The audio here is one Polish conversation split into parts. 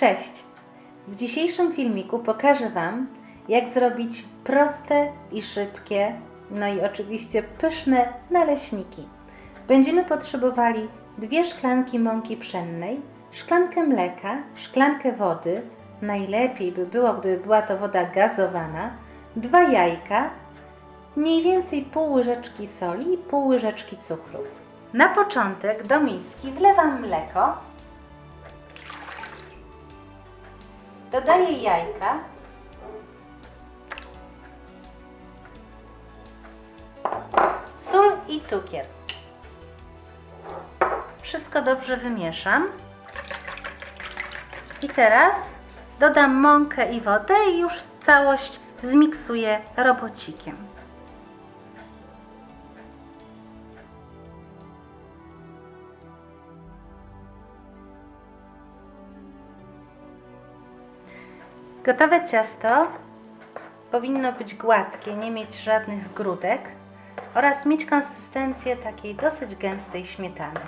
Cześć! W dzisiejszym filmiku pokażę Wam, jak zrobić proste i szybkie, no i oczywiście pyszne naleśniki. Będziemy potrzebowali dwie szklanki mąki pszennej, szklankę mleka, szklankę wody, najlepiej by było, gdyby była to woda gazowana, dwa jajka, mniej więcej pół łyżeczki soli i pół łyżeczki cukru. Na początek do miski wlewam mleko, Dodaję jajka. Sól i cukier. Wszystko dobrze wymieszam. I teraz dodam mąkę i wodę i już całość zmiksuję robocikiem. Gotowe ciasto powinno być gładkie, nie mieć żadnych grudek oraz mieć konsystencję takiej dosyć gęstej śmietany.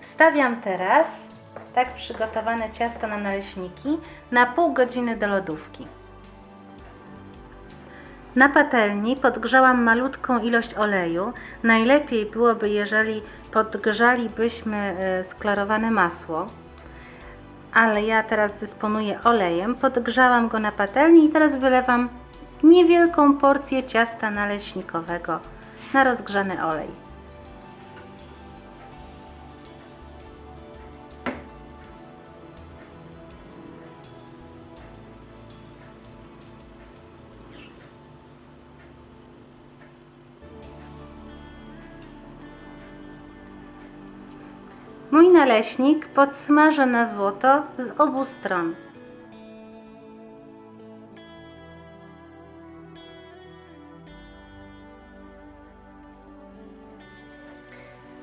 Wstawiam teraz tak przygotowane ciasto na naleśniki na pół godziny do lodówki. Na patelni podgrzałam malutką ilość oleju. Najlepiej byłoby, jeżeli podgrzalibyśmy e, sklarowane masło ale ja teraz dysponuję olejem. Podgrzałam go na patelni i teraz wylewam niewielką porcję ciasta naleśnikowego na rozgrzany olej. Mój naleśnik podsmażę na złoto z obu stron.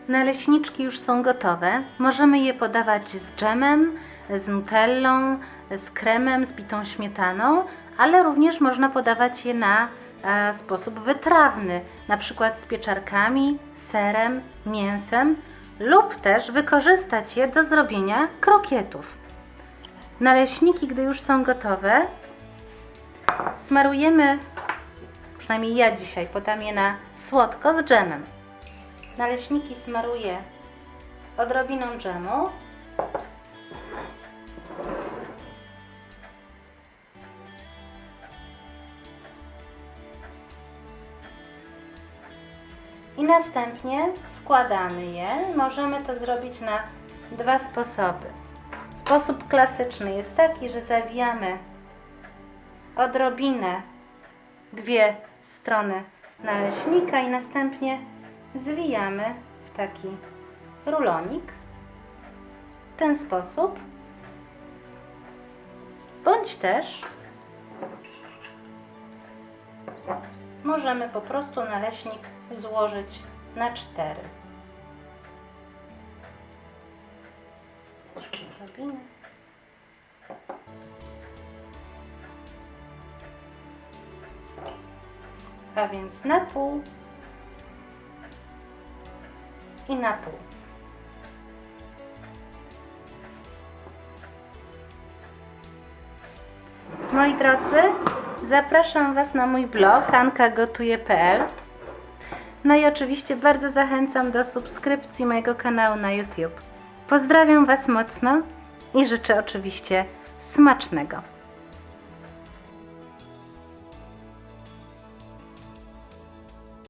Naleśniczki już są gotowe. Możemy je podawać z dżemem, z nutellą, z kremem, z bitą śmietaną, ale również można podawać je na e, sposób wytrawny, na przykład z pieczarkami, serem, mięsem lub też wykorzystać je do zrobienia krokietów. Naleśniki, gdy już są gotowe, smarujemy, przynajmniej ja dzisiaj podam je na słodko z dżemem. Naleśniki smaruję odrobiną dżemu. I następnie składamy je. Możemy to zrobić na dwa sposoby. Sposób klasyczny jest taki, że zawijamy odrobinę dwie strony naleśnika i następnie zwijamy w taki rulonik w ten sposób. Bądź też możemy po prostu naleśnik złożyć na cztery. A więc na pół i na pół. Moi drodzy, zapraszam Was na mój blog hankagotuje.pl No i oczywiście bardzo zachęcam do subskrypcji mojego kanału na YouTube. Pozdrawiam Was mocno i życzę oczywiście smacznego.